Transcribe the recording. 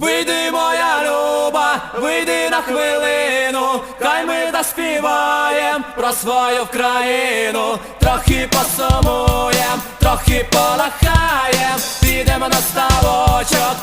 Вийди, моя люба, вийди на хвилину, хай ми заспіваєм про свою країну, трохи посумуєм, трохи полахаєм, підемо на ставочок,